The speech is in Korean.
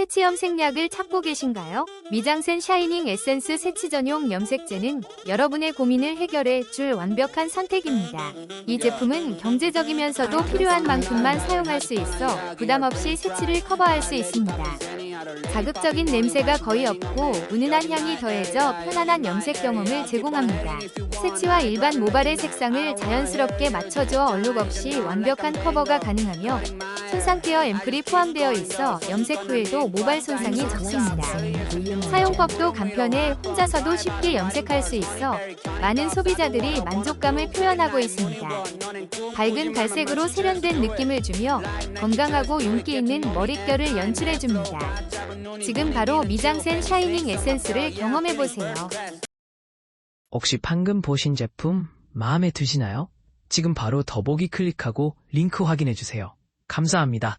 새치 염색약을 찾고 계신가요? 미장센 샤이닝 에센스 새치 전용 염색제는 여러분의 고민을 해결해 줄 완벽한 선택입니다. 이 제품은 경제적이면서도 필요한 만큼만 사용할 수 있어 부담 없이 새치를 커버할 수 있습니다. 자극적인 냄새가 거의 없고 은은한 향이 더해져 편안한 염색 경험을 제공합니다. 새치와 일반 모발의 색상을 자연스럽게 맞춰줘 얼룩 없이 완벽한 커버가 가능하며 손상 케어 앰플이 포함되어 있어 염색 후에도 모발 손상이 적습니다. 사용법도 간편해 혼자서도 쉽게 염색할 수 있어 많은 소비자들이 만족감을 표현하고 있습니다. 밝은 갈색으로 세련된 느낌을 주며 건강하고 윤기 있는 머릿결을 연출해줍니다. 지금 바로 미장센 샤이닝 에센스를 경험해보세요. 혹시 방금 보신 제품 마음에 드시나요? 지금 바로 더보기 클릭하고 링크 확인해주세요. 감사합니다.